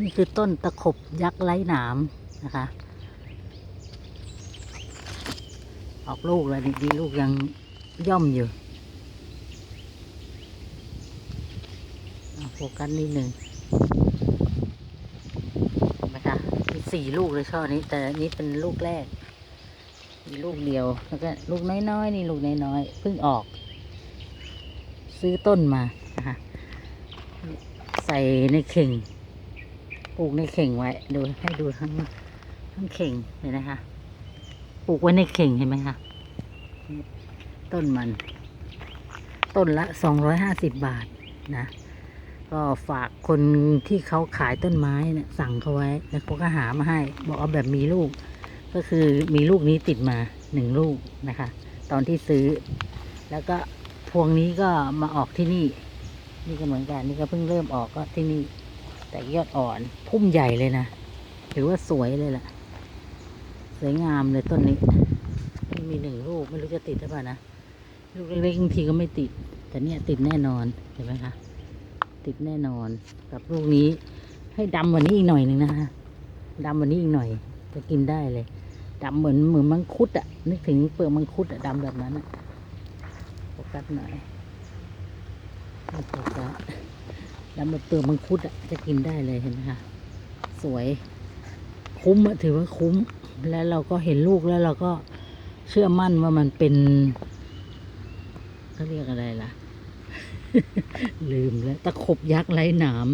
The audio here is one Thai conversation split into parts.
นี่คือต้นตะขบยักษ์ไร้หนามนะคะ ออกลูกแล้วดีลูกยังย่อมอยู่โฟกัสนิดหนึ่งนไหมคะมีสี่ลูกเลยช่อนี้ แต่นนี้เป็นลูกแรก มีลูกเดียว แล้วก็ลูกน้อยๆ นี่ลูกน้อยๆ เพิ่งออก ซื้อต้นมานะคะใส่ในเข่ง ปลูกในเข่งไว้ดูให้ดูทั้งทั้งเข่งเห็นไหมคะปลูกไว้ในเข่งเห็นไหมคะต้นมัน ต้นละสองร้อยห้าสิบบาทนะ ก็ฝากคนที่เขาขายต้นไม้เนี่ยสั่งเขาไว้แล้วเขาก็หามาให้ บอกเอาแบบมีลูก ก็คือมีลูกนี้ติดมาหนึ่งลูกนะคะ ตอนที่ซื้อ แล้วก็พวงนี้ก็มาออกที่นี่ นี่ก็เหมือนกัน นี่ก็เพิ่งเริ่มออกก็ที่นี่ แต่ยอดอ่อนพุ่มใหญ่เลยนะถือว่าสวยเลยล่ะ สวยงามเลยต้นนี้ มีหนึ่งลูกไม่รู้จะติดหรือเปล่านะ ลูกเล็กๆบางทีก็ไม่ติด แต่เนี่ยติดแน่นอนเห็นไหมคะ ติดแน่นอนกับลูกนี้ ให้ดำกว่านี้อีกหน่อยหนึ่งนะคะดำกว่านี้อีกหน่อย จะกินได้เลยดำเหมือนเหมือนมังคุดอะนึกถึงเปลือกมังคุดอะดำแบบนั้นอะโฟกัสหน่อยโฟกัส ดำแบบเปลือกมังคุดอะจะกินได้เลยเห็นไหมคะสวย คุ้มถือว่าคุ้ม แล้วเราก็เห็นลูกแล้วเราก็เชื่อมั่นว่ามันเป็นเขาเรียกอะไรล่ะ ลืมแล้วตะขบยักษ์ไร้หนาม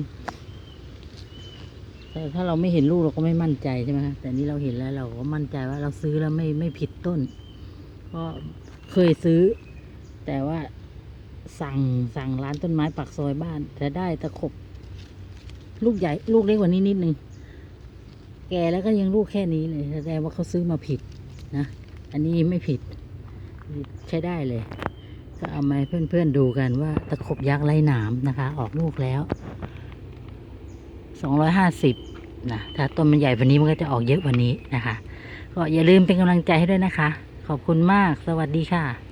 แต่ถ้าเราไม่เห็นลูกเราก็ไม่มั่นใจใช่ไหมคะแต่นี่เราเห็นแล้วเราก็มั่นใจว่าเราซื้อแล้วไม่ไม่ผิดต้นเพราะเคยซื้อ แต่ว่า สั่งสั่งร้านต้นไม้ปักซอยบ้านแต่ได้ตะขบ ลูกใหญ่ ลูกเล็กกว่านี้นิดนึง แก่แล้วก็ยังลูกแค่นี้เลยแสดงว่าเขาซื้อมาผิดนะ อันนี้ไม่ผิด ใช้ได้เลย ก็เอามาให้เพื่อนๆดูกันว่า ตะขบยักษ์ไร้หนามนะคะ ออกลูกแล้วสองร้อยห้าสิบนะถ้าต้นมันใหญ่กว่านี้มันก็จะออกเยอะกว่านี้นะคะ ก็อย่าลืมเป็นกำลังใจให้ด้วยนะคะ ขอบคุณมาก สวัสดีค่ะ